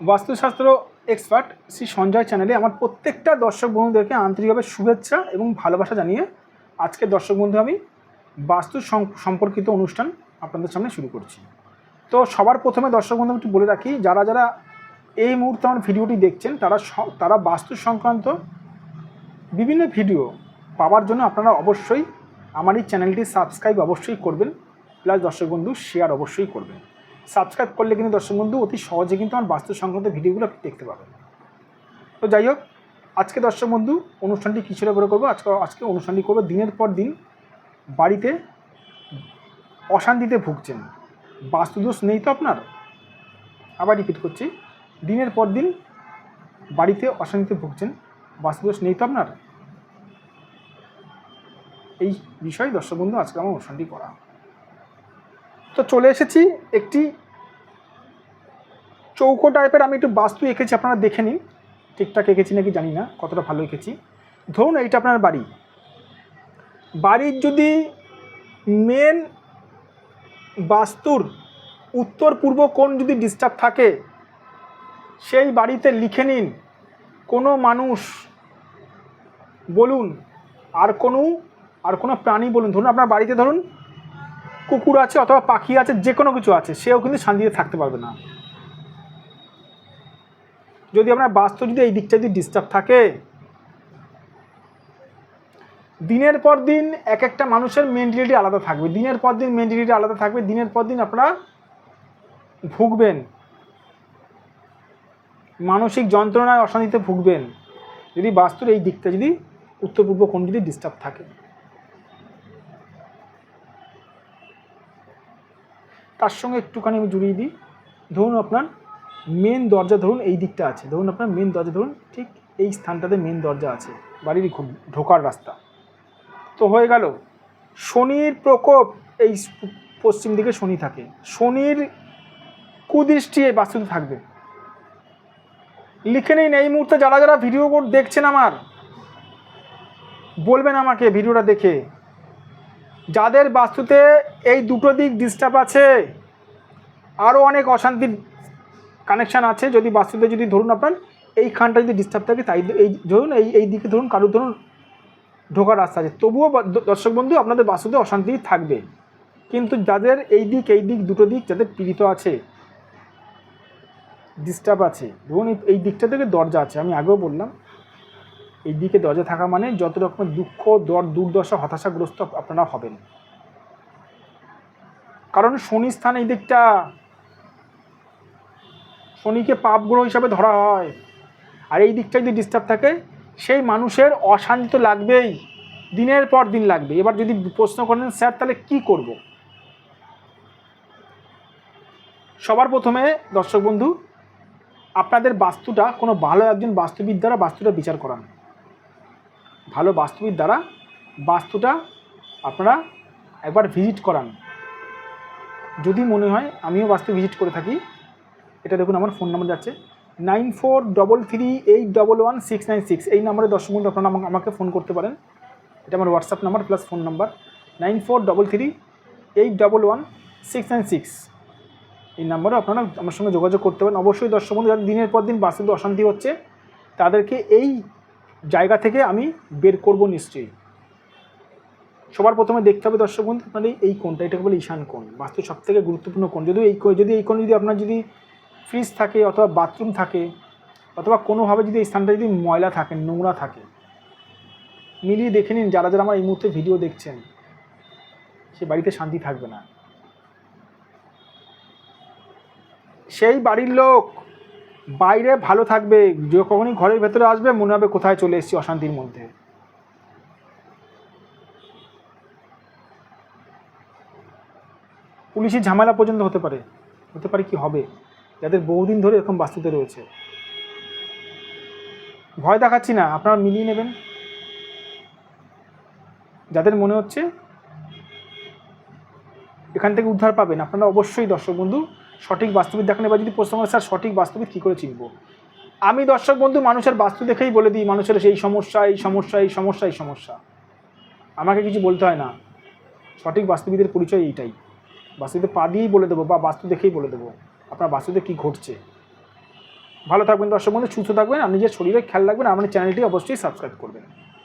বাস্তুশাস্ত্র এক্সপার্ট শ্রী সঞ্জয় চ্যানেলে আমার প্রত্যেকটা দর্শক বন্ধুদেরকে আন্তরিকভাবে শুভেচ্ছা এবং ভালোবাসা জানিয়ে আজকে দর্শক বন্ধু আমি বাস্তু সম- সম্পর্কিত অনুষ্ঠান আপনাদের সামনে শুরু করছি। তো সবার প্রথমে দর্শক বন্ধু একটু বলে রাখি, যারা যারা এই মুহূর্তে আমার ভিডিওটি দেখছেন, তারা তারা বাস্তু সংক্রান্ত বিভিন্ন ভিডিও পাওয়ার জন্য আপনারা অবশ্যই আমার এই চ্যানেলটি সাবস্ক্রাইব অবশ্যই করবেন, প্লাস দর্শক বন্ধু শেয়ার অবশ্যই করবেন। সাবস্ক্রাইব করলে কিন্তু দর্শক বন্ধু, অতি সহজে কিন্তু আমার বাস্তু সংক্রান্ত ভিডিওগুলো আপনি দেখতে পাবেন। তো যাই হোক, আজকে দর্শক বন্ধু, অনুষ্ঠানটি কিছুটা করে করব? আজকে আজকে অনুষ্ঠানটি করব দিনের পর দিন বাড়িতে অশান্তিতে ভুগছেন। বাস্তুদোষ নেই তো আপনার? আবার রিপিট করছি। দিনের পর দিন বাড়িতে অশান্তিতে ভুগছেন, বাস্তুদোষ নেই তো আপনার? এই বিষয়ে দর্শক বন্ধু, আজকে আমার অনুষ্ঠানটি করা। তো চলে এসেছি একটি চৌকো টাইপের আমি একটু বাস্তু এঁকেছি, আপনারা দেখে নিন। ঠিকঠাক এঁকেছি নাকি জানি না, কতটা ভালো এঁকেছি। ধরুন এইটা আপনার বাড়ি। বাড়ির যদি মেন বাস্তুর উত্তর পূর্ব কোণ যদি ডিস্টার্ব থাকে, সেই বাড়িতে লিখে নিন, কোনো মানুষ বলুন, আর কোনো আর কোনো প্রাণী বলুন। ধরুন আপনার বাড়িতে ধরুন কুকুর আছে অথবা পাখি আছে যে কোনো কিছু আছে, সেও কিন্তু শান্তিতে থাকতে পারবে না। যদি আপনার বাস্তু যদি এই দিকটা যদি ডিস্টার্ব থাকে, দিনের পর দিন এক একটা মানুষের মেন্টালিটি আলাদা থাকবে। দিনের পর দিন মেন্টালিটি আলাদা থাকবে, দিনের পর দিন আপনারা ভুগবেন। মানসিক যন্ত্রণায় অশান্তিতে ভুগবেন। যদি বাস্তুর এই দিকটা যদি উত্তর পূর্ব কোণ যদি ডিস্টার্ব থাকে। তার সঙ্গে একটুখানি আমি জুড়িয়ে দিই। ধরুন আপনার মেন দরজা ধরুন এই দিকটা আছে। ধরুন আপনার মেন দরজা ধরুন, ঠিক এই স্থানটাতে মেন দরজা আছে, বাড়ির ঢোকার রাস্তা। তো হয়ে গেল, শনির প্রকোপ এই পশ্চিম দিকে শনি থাকে। শনির কুদৃষ্টি এই বাস্তুতে থাকবে। লিখে নিন, এই মুহূর্তে যারা যারা ভিডিও দেখছেন আমার, বলবেন আমাকে ভিডিওটা দেখে। যাদের বাস্তুতে এই দুটো দিক ডিস্টার্ব আছে আরও অনেক অশান্তির কানেকশান আছে, যদি বাস্তুতে যদি ধরুন আপনার এইখানটা যদি ডিস্টার্ব থাকে, তাই এই ধরুন এই এই দিকে ধরুন, কারোর ধরুন ঢোকার রাস্তা আছে। তবুও দর্শক বন্ধু, আপনাদের বাস্তুতে অশান্তি থাকবে। কিন্তু যাদের এই দিক এই দিক, দুটো দিক যাদের পীড়িত আছে ডিস্টার্ব আছে, ধরুন এই দিকটা থেকে দরজা আছে, আমি আগেও বললাম, এই দিকে দরজা থাকা মানে যত রকমের দুঃখ দর দুর্দশা, হতাশাগ্রস্ত আপনারা হবেন। কারণ শনি স্থান এই দিকটা শনিকে পাপ গ্রহ হিসাবে ধরা হয়। আর এই দিকটা যদি ডিস্টার্ব থাকে, সেই মানুষের অশান্তি তো লাগবেই। দিনের পর দিন লাগবে। এবার যদি প্রশ্ন করেন, স্যার, তাহলে কি করব? সবার প্রথমে, দর্শক বন্ধু, আপনাদের বাস্তুটা, কোনো ভালো একজন বাস্তুবিদ দ্বারা বাস্তুটা বিচার করান। ভালো বাস্তুবিদ দ্বারা বাস্তুটা আপনারা একবার ভিজিট করান। যদি মনে হয়, আমিও বাস্তু ভিজিট করে থাকি। এটা দেখুন, আমার ফোন নাম্বার যাচ্ছে। Nine four double three eight double one six nine six এই নাম্বারে দশ মিনিট আপনারা আমাকে- আমাকে ফোন করতে পারেন। এটা আমার WhatsApp number plus phone number nine four double three eight double one six nine six এই নাম্বারে আপনারা আমার সঙ্গে যোগাযোগ করতে পারেন। অবশ্যই দর্শক বন্ধু যাদের দিনের পর দিন বাস্তুতে অশান্তি হচ্ছে, তাদেরকে এই জায়গা থেকে আমি বের করব নিশ্চয়ই। সবার প্রথমে দেখতে হবে দর্শক বন্ধু, আপনার এই- কোণটা, এটাকে বলে ঈশান কোণ। বাস্তু সব থেকে গুরুত্বপূর্ণ কোণ। যদি এই যদি এই কোণ যদি আপনার যদি ফ্রিজ থাকে অথবা বাথরুম থাকে, অথবা কোনোভাবে যদি এই স্থানটা যদি ময়লা থাকে, নোংরা থাকে। মিলিয়ে দেখে নিন যারা যারা আমার এই মুহূর্তে ভিডিও দেখছেন, সে বাড়িতে শান্তি থাকবে না। সেই বাড়ির লোক বাইরে ভালো থাকবে, যে যখনই ঘরের ভেতরে আসবে, মনে হবে কোথায় চলে এসেছি অশান্তির মধ্যে। পুলিশের ঝামেলা পর্যন্ত হতে পারে হতে পারে কি হবে? যাদের বহুদিন ধরে এরকম বাস্তুতে রয়েছে। ভয় দেখাচ্ছি না আপনারা মিলিয়ে নেবেন। যাদের মনে হচ্ছে এখান থেকে উদ্ধার পাবেন আপনারা অবশ্যই দর্শক বন্ধু সঠিক বাস্তবিক দেখান। এবার যদি প্রশ্ন করেন, স্যার সঠিক বাস্তবিক কী করে চিনব? আমি দর্শক বন্ধু মানুষের বাস্তু দেখেই বলে দিই মানুষের সেই সমস্যা এই সমস্যা এই সমস্যা এই সমস্যা। আমাকে কিছু বলতে হয় না। সঠিক বাস্তুবিদের পরিচয় এইটাই। বাস্তুতে পা দিয়েই বলে দেবো বা বাস্তু দেখেই বলে দেবো। আপনার বাস্তুতে কী ঘটছে? ভালো থাকবেন দর্শক বন্ধু, সুস্থ থাকবেন আর নিজের শরীরে খেয়াল রাখবেন আপনার চ্যানেলটি অবশ্যই সাবস্ক্রাইব করবেন।